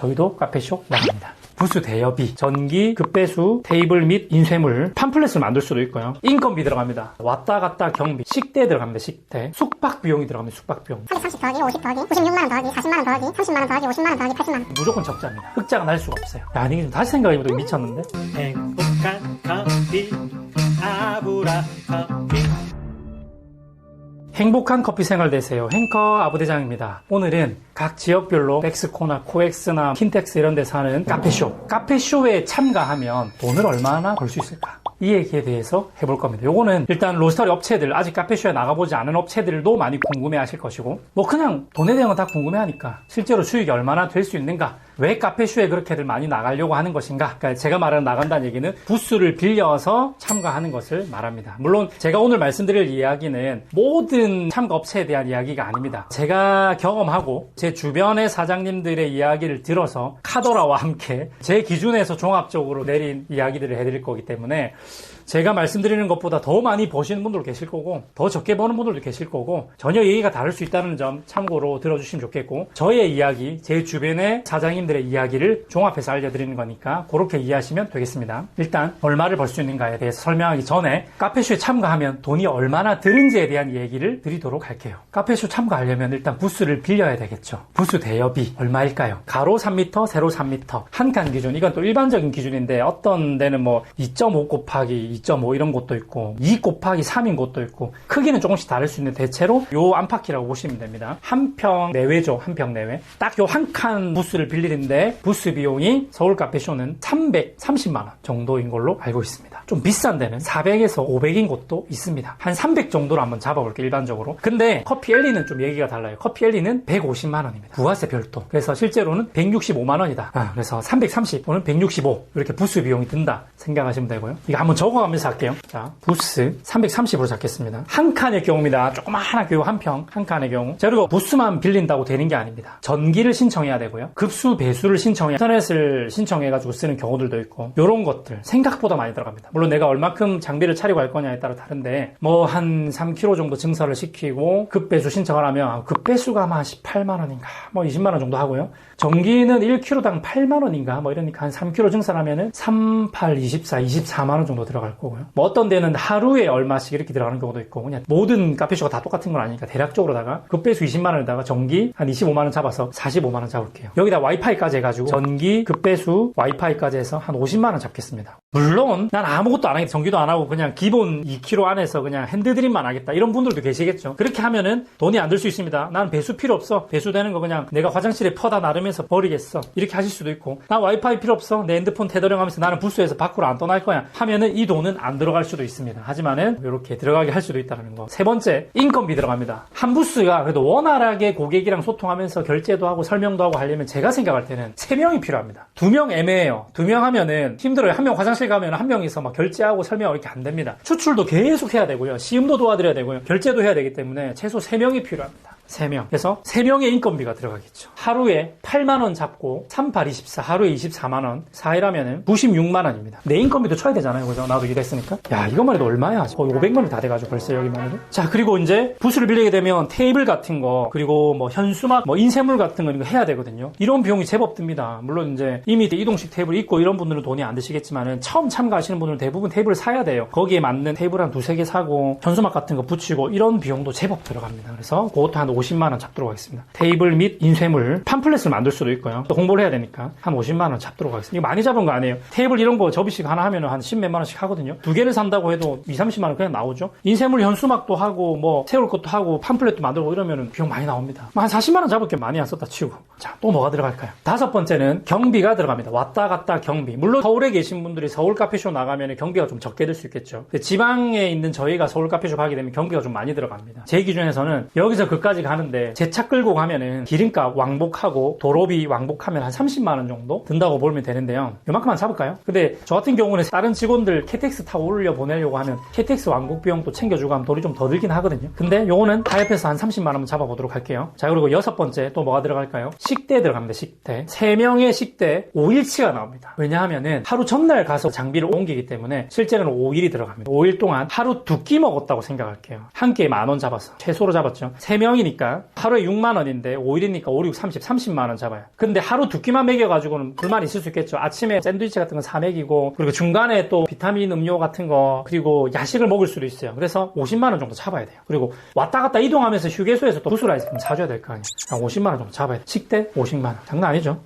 저희도 카페숍 나갑니다. 부스 대여비, 전기, 급배수, 테이블 및 인쇄물, 팜플렛을 만들 수도 있고요. 인건비 들어갑니다. 왔다 갔다 경비, 식대 들어갑니다. 식대, 숙박 비용이 들어갑니다. 숙박 비용. 330 더하기 50 더하기 96만 원 더하기 40만 원 더하기 30만 원 더하기 50만 원 더하기 80만 원 무조건 적자입니다. 흑자가 날 수가 없어요. 야, 이게 좀 다시 생각해보니까 미쳤는데? 행복한 커피 아브라 커피 행복한 커피 생활 되세요. 행커 아부대장입니다. 오늘은 각 지역별로 엑스코나 코엑스나 킨텍스 이런 데 사는 카페쇼. 카페쇼에 참가하면 돈을 얼마나 벌 수 있을까? 이 얘기에 대해서 해볼 겁니다. 요거는 일단 로스터리 업체들, 아직 카페쇼에 나가보지 않은 업체들도 많이 궁금해 하실 것이고, 뭐 그냥 돈에 대한 건 다 궁금해 하니까, 실제로 수익이 얼마나 될 수 있는가, 왜 카페쇼에 그렇게들 많이 나가려고 하는 것인가? 그러니까 제가 말하는 나간다는 얘기는 부스를 빌려서 참가하는 것을 말합니다. 물론 제가 오늘 말씀드릴 이야기는 모든 참가 업체에 대한 이야기가 아닙니다. 제가 경험하고 제 주변의 사장님들의 이야기를 들어서 카도라와 함께 제 기준에서 종합적으로 내린 이야기들을 해드릴 거기 때문에 제가 말씀드리는 것보다 더 많이 버시는 분들도 계실 거고 더 적게 버는 분들도 계실 거고 전혀 얘기가 다를 수 있다는 점 참고로 들어주시면 좋겠고 저의 이야기, 제 주변의 사장님들의 이야기를 종합해서 알려드리는 거니까 그렇게 이해하시면 되겠습니다. 일단 얼마를 벌 수 있는가에 대해서 설명하기 전에 카페쇼에 참가하면 돈이 얼마나 드는지에 대한 얘기를 드리도록 할게요. 카페쇼 참가하려면 일단 부스를 빌려야 되겠죠. 부스 대여비 얼마일까요? 가로 3m, 세로 3m 한 칸 기준 이건 또 일반적인 기준인데 어떤 데는 뭐 2.5 곱하기 2.5 이런 곳도 있고 2 곱하기 3인 곳도 있고 크기는 조금씩 다를 수 있는데 대체로 요 안팎이라고 보시면 됩니다. 한 평 내외죠. 한 평 내외. 딱 요 한 칸 부스를 빌리는데 부스 비용이 서울 카페쇼는 330만 원 정도인 걸로 알고 있습니다. 좀 비싼 데는 400에서 500인 곳도 있습니다. 한 300 정도로 한번 잡아볼게요. 일반적으로. 근데 커피 엘리는 좀 얘기가 달라요. 커피 엘리는 150만 원입니다. 부가세 별도. 그래서 실제로는 165만 원이다. 아, 그래서 330 또는 165 이렇게 부스 비용이 든다 생각하시면 되고요. 이거 한번 적어 가면서 할게요. 자, 부스 330으로 잡겠습니다. 한 칸의 경우입니다. 조그마하게 한 평, 한 칸의 경우. 자, 그리고 부스만 빌린다고 되는 게 아닙니다. 전기를 신청해야 되고요. 급수 배수를 신청해 인터넷을 신청해가지고 쓰는 경우들도 있고 이런 것들 생각보다 많이 들어갑니다. 물론 내가 얼마큼 장비를 차리고 할 거냐에 따라 다른데 뭐 한 3kg 정도 증설을 시키고 급배수 신청을 하면 급배수가 아마 18만 원인가 뭐 20만 원 정도 하고요. 전기는 1kg당 8만 원인가 뭐 이러니까 한 3kg 증설하면은 3, 8, 24, 24만 원 정도 들어갈 거 고요. 뭐 어떤 데는 하루에 얼마씩 이렇게 들어가는 경우도 있고 그냥 모든 카페쇼가 다 똑같은 건 아니니까 대략적으로다가 급배수 20만 원에다가 전기 한 25만 원 잡아서 45만 원 잡을게요. 여기다 와이파이까지 해가지고 전기, 급배수, 와이파이까지 해서 한 50만 원 잡겠습니다. 물론 난 아무것도 안 하겠다. 전기도 안 하고 그냥 기본 2kg 안에서 그냥 핸드드립만 하겠다. 이런 분들도 계시겠죠. 그렇게 하면은 돈이 안 들 수 있습니다. 나는 배수 필요 없어. 배수되는 거 그냥 내가 화장실에 퍼다 나르면서 버리겠어. 이렇게 하실 수도 있고 나 와이파이 필요 없어. 내 핸드폰 테더링 하면서 나는 부스에서 밖으로 안 떠날 거야. 하면은 이돈 은안 들어갈 수도 있습니다. 하지만은 이렇게 들어가게 할 수도 있다는 거. 세 번째 인건비 들어갑니다. 한 부스가 그래도 원활하게 고객이랑 소통하면서 결제도 하고 설명도 하고 하려면 제가 생각할 때는 세 명이 필요합니다. 두 명 애매해요. 두 명 하면은 힘들어요. 한 명 화장실 가면 한 명이서 막 결제하고 설명하고 이렇게 안 됩니다. 추출도 계속 해야 되고요. 시음도 도와드려야 되고요. 결제도 해야 되기 때문에 최소 세 명이 필요합니다. 3명. 그래서 3명의 인건비가 들어가겠죠. 하루에 8만원 잡고 3, 8, 24, 하루에 24만원, 4일하면은 96만원입니다. 내 인건비도 쳐야 되잖아요. 그죠? 나도 일했으니까. 야, 이것만 해도 얼마야? 거의 500만원이 다 돼가지고 벌써 여기만 해도. 자, 그리고 이제 부스를 빌리게 되면 테이블 같은 거, 그리고 뭐 현수막, 뭐 인쇄물 같은 거 이거 해야 되거든요. 이런 비용이 제법 듭니다. 물론 이제 이미 이동식 테이블 있고 이런 분들은 돈이 안 드시겠지만은 처음 참가하시는 분들은 대부분 테이블을 사야 돼요. 거기에 맞는 테이블 한 두세 개 사고 현수막 같은 거 붙이고 이런 비용도 제법 들어갑니다. 그래서 그것도 한 50만 원 잡도록 하겠습니다. 테이블 및 인쇄물 팜플렛을 만들 수도 있고요. 또 홍보를 해야 되니까 한 50만 원 잡도록 하겠습니다. 이거 많이 잡은 거 아니에요. 테이블 이런 거 접이식 하나 하면 한 10몇만 원씩 하거든요. 두 개를 산다고 해도 2, 30만 원 그냥 나오죠. 인쇄물 현수막도 하고 뭐 세울 것도 하고 팜플렛도 만들고 이러면 비용 많이 나옵니다. 뭐한 40만 원 잡을 게 많이 안 썼다 치우고. 자, 또 뭐가 들어갈까요? 다섯 번째는 경비가 들어갑니다. 왔다 갔다 경비. 물론 서울에 계신 분들이 서울 카페쇼 나가면 경비가 좀 적게 들 수 있겠죠. 지방에 있는 저희가 서울 카페쇼 가게 되면 경비가 좀 많이 들어갑니다. 제 기준에서는 여기서 그까지 가는데 제 차 끌고 가면은 기름값 왕복하고 도로비 왕복하면 한 30만 원 정도 든다고 보면 되는데요. 요만큼만 잡을까요? 근데 저 같은 경우는 다른 직원들 KTX 타고 올려 보내려고 하면 KTX 왕복 비용도 챙겨주고 하면 돈이 좀 더 들긴 하거든요. 근데 요거는 타협해서 한 30만 원 잡아보도록 할게요. 자 그리고 여섯 번째 또 뭐가 들어갈까요? 식대 들어갑니다. 식대. 세 명의 식대 5일치가 나옵니다. 왜냐하면은 하루 전날 가서 장비를 옮기기 때문에 실제로는 5일이 들어갑니다. 5일 동안 하루 두 끼 먹었다고 생각할게요. 한 끼에 만 원 잡았어. 최소로 잡았죠. 세 명이니까 5일이니까 하루에 6만 원인데 5일이니까 5, 6, 30, 30만 원 잡아요. 근데 하루 두 끼만 먹여가지고는 불만이 있을 수 있겠죠. 아침에 샌드위치 같은 건 4맥이고 그리고 중간에 또 비타민 음료 같은 거 그리고 야식을 먹을 수도 있어요. 그래서 50만 원 정도 잡아야 돼요. 그리고 왔다 갔다 이동하면서 휴게소에서 또 부술 아이스크림 사줘야 될 거 아니에요. 한 50만 원 정도 잡아야 돼. 식대 50만 원. 장난 아니죠?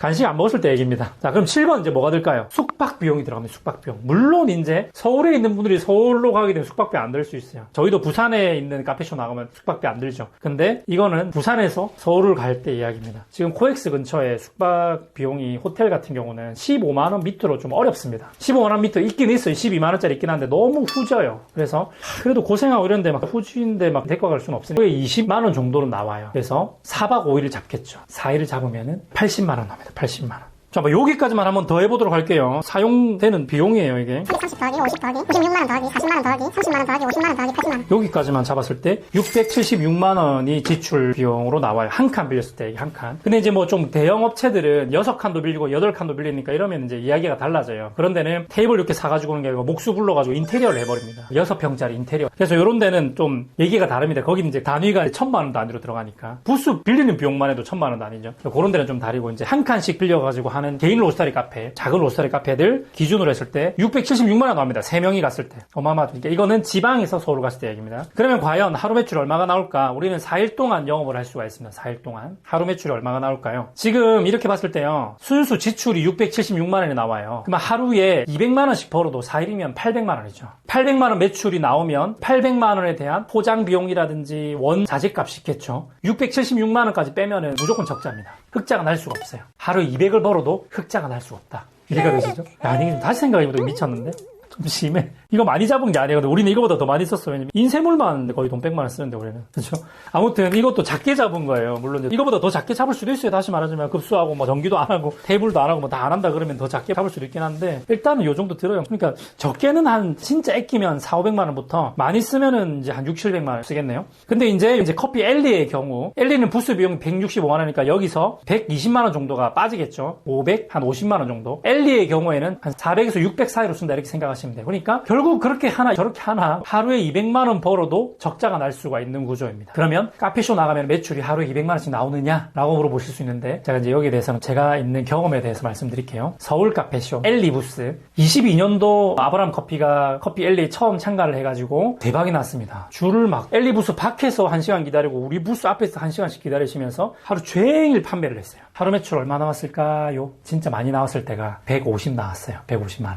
간식 안 먹었을 때 얘기입니다. 자, 그럼 7번 이제 뭐가 들까요? 숙박 비용이 들어갑니다. 숙박 비용. 물론 이제 서울에 있는 분들이 서울로 가게 되면 숙박비 안 들 수 있어요. 저희도 부산에 있는 카페쇼 나가면 숙박비 안 들죠. 근데 이거는 부산에서 서울을 갈 때 이야기입니다. 지금 코엑스 근처에 숙박 비용이 호텔 같은 경우는 15만 원 밑으로 좀 어렵습니다. 15만 원 밑으로 있긴 있어요. 12만 원짜리 있긴 한데 너무 후져요. 그래서 하, 그래도 고생하고 이런데 막 후지인데 막 데리고 갈 수는 없으니까 20만 원 정도는 나와요. 그래서 4박 5일을 잡겠죠. 4일을 잡으면은 80만 원 나옵니다. 80만 원. 자, 뭐 여기까지만 한번 더 해보도록 할게요. 사용되는 비용이에요, 이게. 330 더하기 50 더하기 96만 원 더하기 40만 원 더하기 30만 원 더하기 50만 원 더하기 80만 원 여기까지만 잡았을 때 676만 원이 지출 비용으로 나와요. 한 칸 빌렸을 때 한 칸. 근데 이제 뭐 좀 대형 업체들은 6칸도 빌리고 8칸도 빌리니까 이러면 이제 이야기가 달라져요. 그런 데는 테이블 이렇게 사가지고 오는 게 아니고 목수 불러가지고 인테리어를 해버립니다. 6평짜리 인테리어. 그래서 이런 데는 좀 얘기가 다릅니다. 거기는 이제 단위가 천만 원 단위로 들어가니까. 부스 빌리는 비용만 해도 천만 원 단위죠. 그런 데는 좀 다르고 이제 한 칸씩 빌려가지고 하는 개인 로스타리 카페, 작은 로스타리 카페들 기준으로 했을 때 676만 원 나옵니다. 3명이 갔을 때. 어마어마하죠. 그러니까 이거는 지방에서 서울 갔을 때 얘기입니다. 그러면 과연 하루 매출 얼마가 나올까? 우리는 4일 동안 영업을 할 수가 있습니다. 4일 동안. 하루 매출이 얼마가 나올까요? 지금 이렇게 봤을 때요. 순수 지출이 676만 원이 나와요. 그러면 하루에 200만 원씩 벌어도 4일이면 800만 원이죠. 800만 원 매출이 나오면 800만 원에 대한 포장 비용이라든지 원 자재값 있겠죠. 676만 원까지 빼면은 무조건 적자입니다. 흑자가 날 수가 없어요. 하루 200을 벌어도 흑자가 날 수가 없다. 이해가 되시죠? 야, 아니, 다시 생각해보니까 미쳤는데? 좀 심해. 이거 많이 잡은 게 아니거든. 우리는 이거보다 더 많이 썼어. 왜냐면 인쇄물만 거의 돈 100만 원 쓰는데 우리는. 그렇죠? 아무튼 이것도 작게 잡은 거예요. 물론 이거보다 더 작게 잡을 수도 있어요. 다시 말하자면 급수하고 뭐 전기도 안 하고 테이블도 안 하고 뭐 다 안 한다 그러면 더 작게 잡을 수도 있긴 한데 일단은 요 정도 들어요. 그러니까 적게는 한 진짜 아끼면 4, 500만 원부터 많이 쓰면은 이제 한 6, 700만 원 쓰겠네요. 근데 이제 이제 커피 엘리의 경우 엘리는 부스 비용이 165만 원이니까 여기서 120만 원 정도가 빠지겠죠. 500, 한 50만 원 정도. 엘리의 경우에는 한 400에서 600 사이로 쓴다 이렇게 생각하시면 돼요. 그러니까 결국 그렇게 하나 저렇게 하나 하루에 200만 원 벌어도 적자가 날 수가 있는 구조입니다. 그러면 카페쇼 나가면 매출이 하루에 200만 원씩 나오느냐라고 물어보실 수 있는데 제가 이제 여기에 대해서는 제가 있는 경험에 대해서 말씀드릴게요. 서울 카페쇼 엘리 부스 22년도 아브람 커피가 커피 엘리 처음 참가를 해가지고 대박이 났습니다. 줄을 막 엘리 부스 밖에서 1시간 기다리고 우리 부스 앞에서 1시간씩 기다리시면서 하루 종일 판매를 했어요. 하루 매출 얼마 나왔을까요? 진짜 많이 나왔을 때가 150 나왔어요. 150만 원.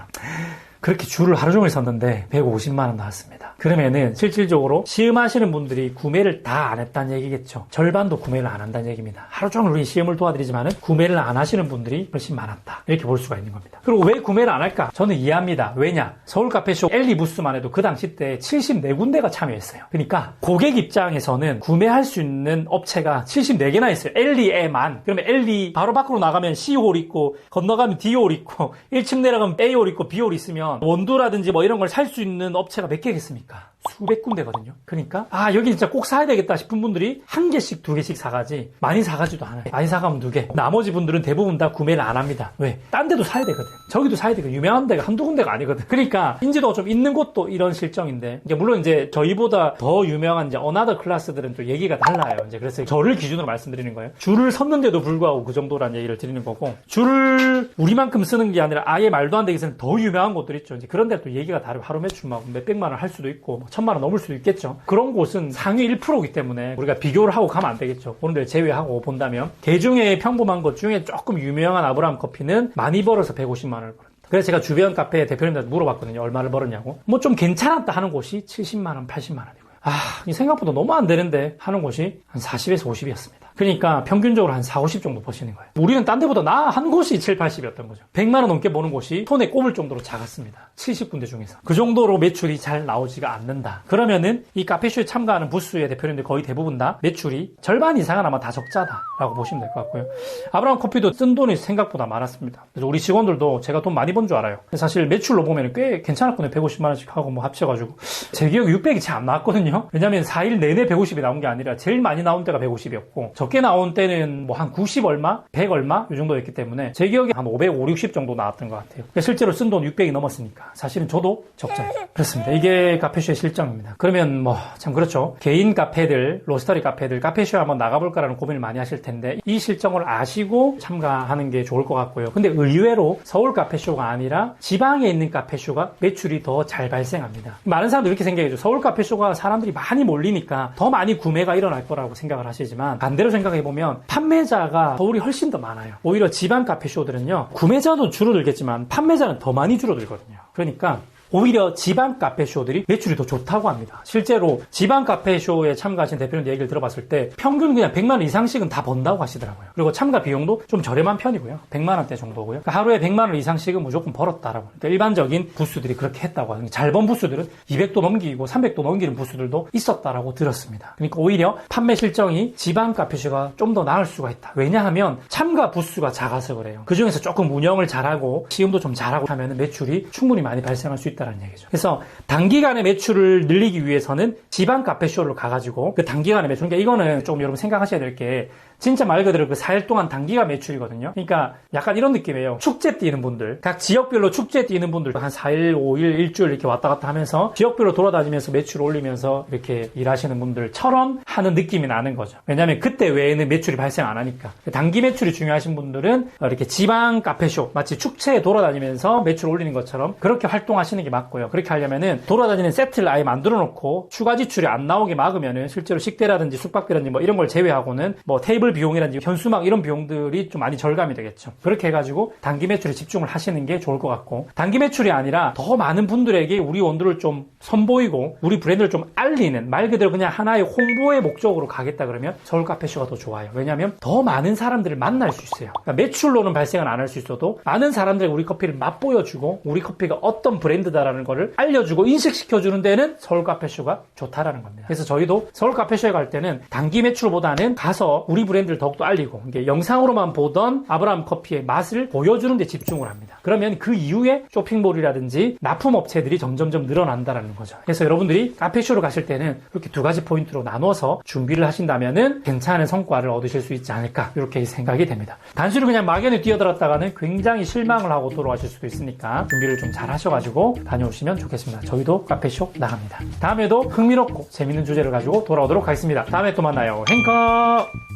그렇게 줄을 하루 종일 섰는데 150만 원 나왔습니다. 그러면은 실질적으로 시음하시는 분들이 구매를 다 안 했다는 얘기겠죠. 절반도 구매를 안 한다는 얘기입니다. 하루 종일 우리 시음을 도와드리지만은 구매를 안 하시는 분들이 훨씬 많았다. 이렇게 볼 수가 있는 겁니다. 그리고 왜 구매를 안 할까? 저는 이해합니다. 왜냐? 서울 카페쇼 엘리 부스만 해도 그 당시 때 74군데가 참여했어요. 그러니까 고객 입장에서는 구매할 수 있는 업체가 74개나 있어요. 엘리에만. 그러면 엘리 바로 밖으로 나가면 C홀 있고 건너가면 D홀 있고 1층 내려가면 A홀 있고 B홀 있으면 원두라든지 뭐 이런 걸 살 수 있는 업체가 몇 개겠습니까? 수백 군데거든요. 그러니까 아 여기 진짜 꼭 사야 되겠다 싶은 분들이 한 개씩 두 개씩 사가지 많이 사가지도 않아요. 많이 사가면 두 개. 나머지 분들은 대부분 다 구매를 안 합니다. 왜? 딴 데도 사야 되거든. 저기도 사야 되거든. 유명한 데가 한두 군데가 아니거든. 그러니까 인지도가 좀 있는 곳도 이런 실정인데 이제 물론 이제 저희보다 더 유명한 이제 어나더 클래스들은 또 얘기가 달라요. 이제 그래서 저를 기준으로 말씀드리는 거예요. 줄을 섰는데도 불구하고 그 정도란 얘기를 드리는 거고 줄을 우리만큼 쓰는 게 아니라 아예 말도 안 되게 쓰는 더 유명한 곳들 있죠. 이제 그런 데 또 얘기가 다르고 하루 매출 막 몇백만 원 할 수도 있고 뭐 천만 원 넘을 수도 있겠죠. 그런 곳은 상위 1%이기 때문에 우리가 비교를 하고 가면 안 되겠죠. 그런 데 제외하고 본다면 개중에 평범한 것 중에 조금 유명한 아브라함 커피는 많이 벌어서 150만 원을 벌었다. 그래서 제가 주변 카페 대표님들한테 물어봤거든요. 얼마를 벌었냐고. 뭐 좀 괜찮았다 하는 곳이 70만 원, 80만 원이고요. 아, 이 생각보다 너무 안 되는데 하는 곳이 한 40에서 50이었습니다. 그러니까 평균적으로 한 4, 50 정도 버시는 거예요. 우리는 딴 데보다 나 한 곳이 7, 80이었던 거죠. 100만 원 넘게 버는 곳이 손에 꼽을 정도로 작았습니다. 70군데 중에서. 그 정도로 매출이 잘 나오지가 않는다. 그러면은 이 카페쇼에 참가하는 부스의 대표님들 거의 대부분 다 매출이 절반 이상은 아마 다 적자다라고 보시면 될 것 같고요. 아브라함 커피도 쓴 돈이 생각보다 많았습니다. 그래서 우리 직원들도 제가 돈 많이 번 줄 알아요. 사실 매출로 보면 꽤 괜찮았거든요. 150만 원씩 하고 뭐 합쳐가지고. 제 기억에 600이 잘 안 나왔거든요. 왜냐면 4일 내내 150이 나온 게 아니라 제일 많이 나온 때가 150이었고 적게 나온 때는 뭐 한 90 얼마, 100 얼마 이 정도였기 때문에 제 기억에 한 500, 5, 60 정도 나왔던 것 같아요. 그러니까 실제로 쓴 돈 600이 넘었으니까 사실은 저도 적자예요. 그렇습니다. 이게 카페쇼의 실정입니다. 그러면 뭐 참 그렇죠. 개인 카페들, 로스터리 카페들 카페쇼에 한번 나가볼까라는 고민을 많이 하실 텐데 이 실정을 아시고 참가하는 게 좋을 것 같고요. 근데 의외로 서울 카페쇼가 아니라 지방에 있는 카페쇼가 매출이 더 잘 발생합니다. 많은 사람들이 이렇게 생각해죠. 서울 카페쇼가 사람들이 많이 몰리니까 더 많이 구매가 일어날 거라고 생각을 하시지만 반대로 생각해 보면 판매자가 서울이 훨씬 더 많아요. 오히려 지방 카페쇼들은요. 구매자도 줄어들겠지만 판매자는 더 많이 줄어들거든요. 그러니까 오히려 지방 카페쇼들이 매출이 더 좋다고 합니다. 실제로 지방 카페쇼에 참가하신 대표님 얘기를 들어봤을 때 평균 그냥 100만 원 이상씩은 다 번다고 하시더라고요. 그리고 참가 비용도 좀 저렴한 편이고요. 100만 원대 정도고요. 그러니까 하루에 100만 원 이상씩은 무조건 벌었다라고. 그러니까 일반적인 부스들이 그렇게 했다고 하는 잘 번 부스들은 200도 넘기고 300도 넘기는 부스들도 있었다라고 들었습니다. 그러니까 오히려 판매 실정이 지방 카페쇼가 좀 더 나을 수가 있다. 왜냐하면 참가 부스가 작아서 그래요. 그 중에서 조금 운영을 잘하고 시음도 좀 잘하고 하면 매출이 충분히 많이 발생할 수 있다 는 얘기죠. 그래서 단기간에 매출을 늘리기 위해서는 지방 카페쇼를 가가지고 그 단기간에 매출, 그러니까 이거는 좀 여러분 생각하셔야 될 게 진짜 말 그대로 그 4일 동안 단기간 매출이거든요. 그러니까 약간 이런 느낌이에요. 축제 뛰는 분들, 각 지역별로 축제 뛰는 분들 한 4일, 5일, 일주일 이렇게 왔다 갔다 하면서 지역별로 돌아다니면서 매출 올리면서 이렇게 일하시는 분들처럼 하는 느낌이 나는 거죠. 왜냐하면 그때 외에는 매출이 발생 안 하니까. 단기 매출이 중요하신 분들은 이렇게 지방 카페쇼, 마치 축제에 돌아다니면서 매출 올리는 것처럼 그렇게 활동하시는 게 맞고요. 그렇게 하려면은 돌아다니는 세트를 아예 만들어 놓고 추가 지출이 안 나오게 막으면은 실제로 식대라든지 숙박비라든지 뭐 이런 걸 제외하고는 뭐 테이블 비용이라든지 현수막 이런 비용들이 좀 많이 절감이 되겠죠. 그렇게 해가지고 단기 매출에 집중을 하시는 게 좋을 것 같고 단기 매출이 아니라 더 많은 분들에게 우리 원두를 좀 선보이고 우리 브랜드를 좀 알리는 말 그대로 그냥 하나의 홍보의 목적으로 가겠다 그러면 서울 카페쇼가 더 좋아요. 왜냐하면 더 많은 사람들을 만날 수 있어요. 그러니까 매출로는 발생은 안 할 수 있어도 많은 사람들이 우리 커피를 맛보여주고 우리 커피가 어떤 브랜드다라는 거를 알려주고 인식시켜주는 데는 서울 카페쇼가 좋다라는 겁니다. 그래서 저희도 서울 카페쇼에 갈 때는 단기 매출보다는 가서 우리 브랜드를 더욱더 알리고 이게 영상으로만 보던 아브라함 커피의 맛을 보여주는 데 집중을 합니다. 그러면 그 이후에 쇼핑몰이라든지 납품업체들이 점점점 늘어난다라는 거죠. 그래서 여러분들이 카페쇼로 가실 때는 이렇게 두 가지 포인트로 나눠서 준비를 하신다면은 괜찮은 성과를 얻으실 수 있지 않을까 이렇게 생각이 됩니다. 단순히 그냥 막연히 뛰어들었다가는 굉장히 실망을 하고 돌아가실 수도 있으니까 준비를 좀 잘 하셔가지고 다녀오시면 좋겠습니다. 저희도 카페쇼 나갑니다. 다음에도 흥미롭고 재밌는 주제를 가지고 돌아오도록 하겠습니다. 다음에 또 만나요. 행커!